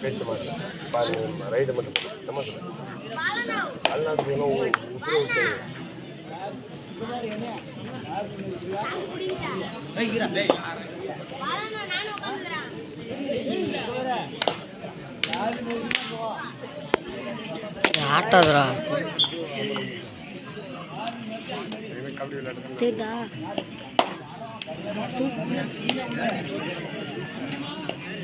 பேச்ச மாட்டேன் பாருங்க ரைடு மட்டும் நம்ம சொல்லுங்க அல்லாத்துக்கு உசுரை ஆட்டாதுரா தெரியுதா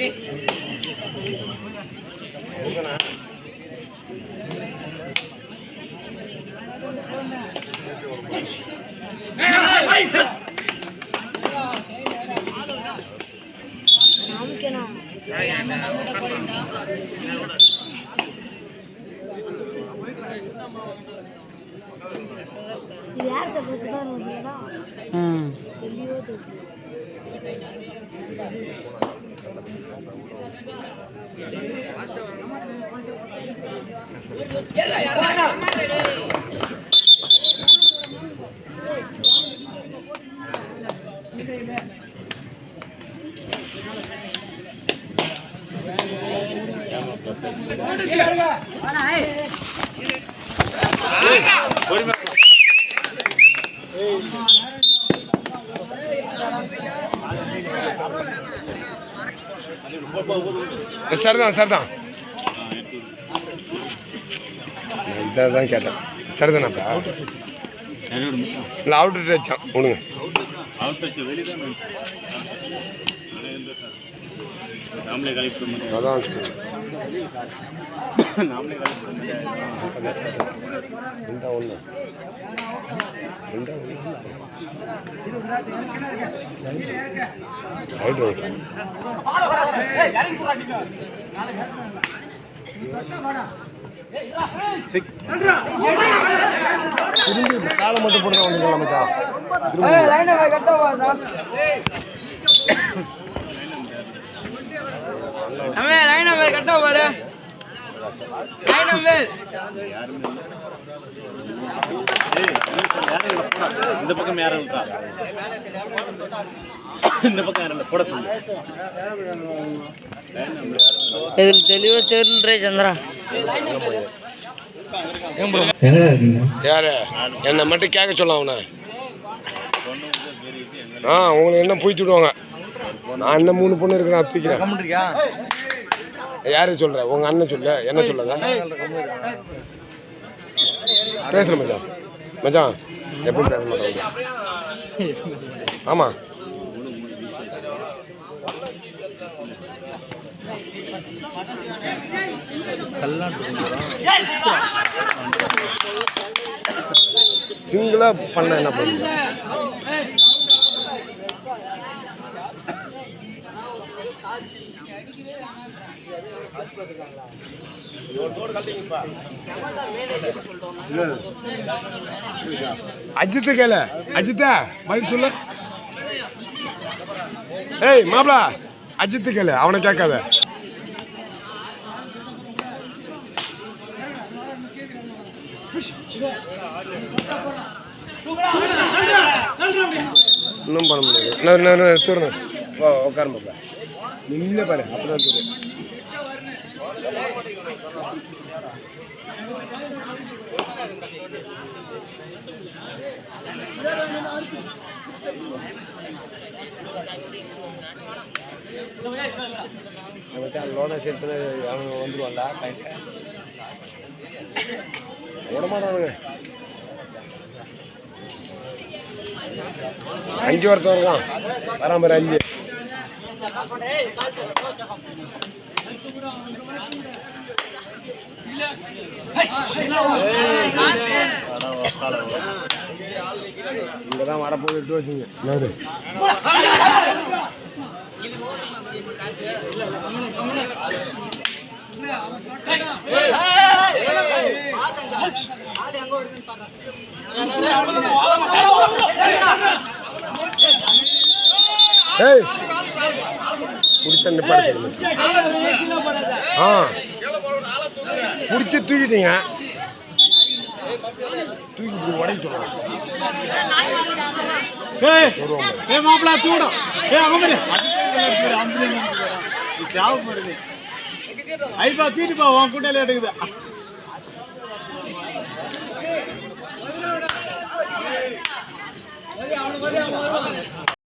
இது யார் சார் சுதாரணம் சொல்லடா ம் சரிதான் சரிதான் நான் இதை தான் கேட்டேன். சரிதானாப்பா இல்லை அவுட்ரு டச்சான் விடுங்க நாமளே கழிப்பு அதான். நாமளே கழிப்பு இந்த ஒன்று திரும்பி காலை மட்டும் போட்டு வந்துக்கலாம் மச்சான் திரும்பி அம்மே லைன் நம்பர் கரெக்டா போடா. இந்த பக்கம் யாரும் இருக்கா இந்த பக்கம் யாரும் போட. இதில் தெளிவாக தெரியல சந்திரா. யாரு? என்னை மட்டும் கேட்க சொல்ல அவனை. ஆ உங்களை என்ன பூச்சி விடுவாங்க? நான் என்ன மூணு பொண்ணு இருக்கு நான் தூக்கிறேன். யாரு சொல்ற? உங்க அண்ணன் சொல்ல. என்ன சொல்லதா பேசுறேன் மச்சான். மச்சான் எப்படி பேச மாட்டேன் ஆமா. சிங்கிளா பண்ண என்ன பண்ணுங்க அஜித்து கேள. அஜித்தா பதில் சொல்லு. ஏய் மாப்பிளா அஜித்து கேளு அவனை கேட்காத. இன்னும் பண்ண முடியாது. நான் நான் நான் எடுத்துடுறேன் வா உட்கார நின்று பாரு அப்பதான் தெரியும் மச்சான் லோனை செட் பண்ணி அவன் வந்துருவான்டா கையில் விடமாட்டானுங்க அஞ்சு ஒருத்தன் இருக்கான் வராம பாரு அஞ்சு. இங்கதான் வரப்போது வரப்போகுது எட்டு வச்சுங்க. ஏய் பிடிச்ச நிப்பாட சொல்லுங்க ஆ. பிடிச்சி தூக்கிட்டீங்க. தூக்கி உடைக்க சொல்லுங்க. ஏய் வருவாங்க ஏய் மாப்பிள தூடம் தேவைப்படுது. ஐப்பா தூக்கிட்டுப்பா உன் கூட்டாளி எடுக்குது. அவனுக்கு